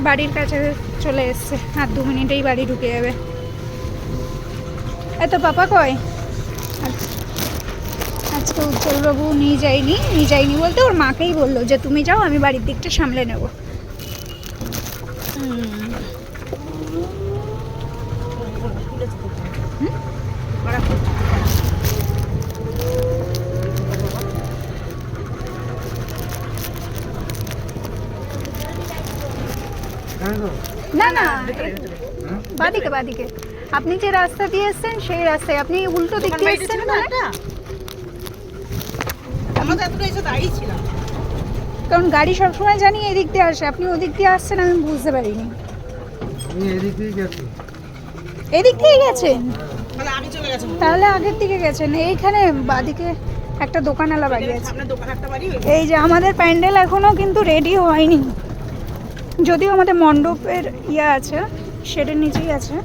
বাড়ির কাছে চলে এসছে। আর দু মিনিটেই বাড়ি ঢুকে যাবে। এত পাপা কয় আজ- আজকে উজ্জ্বলবাবু নিয়ে যায়নি নিয়ে যায়নি বলতে ওর মাকেই বলল যে, তুমি যাও, আমি বাড়ির দিকটা সামলে নেব। না না বাদিকে বাদিকে। আপনি যে রাস্তা দিয়ে এসছেন সেই রাস্তায় আপনি উল্টো দিক দিয়ে এসছেন মানে? দাঁড়িয়ে ছিলাম। কারণ গাড়ি সবসময় জানি এদিক দিয়ে আসে। আপনি ওদিক দিয়ে আসছেন আমি বুঝতে পারিনি। এদিক দিয়ে গেছি। এদিক দিয়ে গেছেন? তাহলে চলে গেছে। তাহলে আগের দিকে গেছেন। এইখানে বাদিকে একটা দোকানওয়ালা বাড়ি আছে। এই যে আমাদের প্যান্ডেল এখনও কিন্তু রেডি হয়নি। যদিও আমাদের মণ্ডপের ইয়ে আছে সেটার নিচেই আছে।